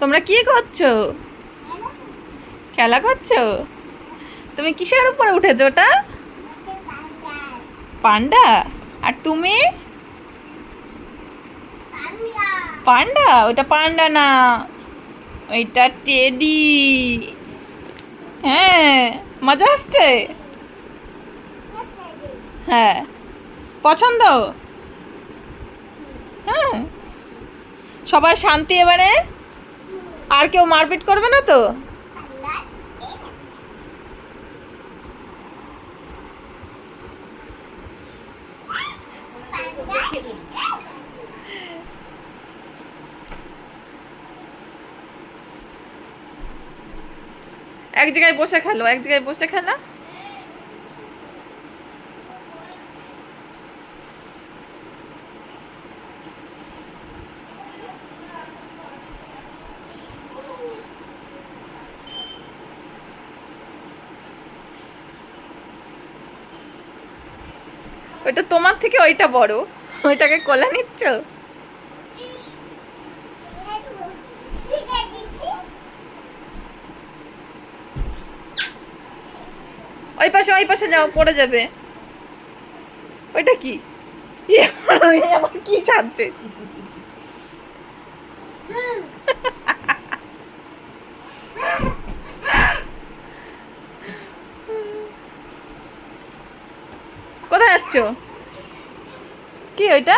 তোমরা কি করছ? খেলা করছ? তুমি কিসের উপরে উঠেছো ওটা? পান্ডা? আর তুমি? পান্ডা? ওটা পান্ডা না। ওইটা টেডি। হ্যাঁ মজা আসছে? হ্যাঁ। পছন্দ? হ্যাঁ। সবাই শান্তি এবারে? আর কেউ মারপিট করবে না তো? এক জায়গায় বসে খেলো এক জায়গায় বসে খেলা। ওইটা তোমার থেকে ওইটা বড়। ওইটাকে কোলা নিচ্ছ? ওই পাশে ওই পাশে যাও, পড়ে যাবে। ওইটা কি? আমার- কি সাজছে যাচ্ছ কি ওইটা?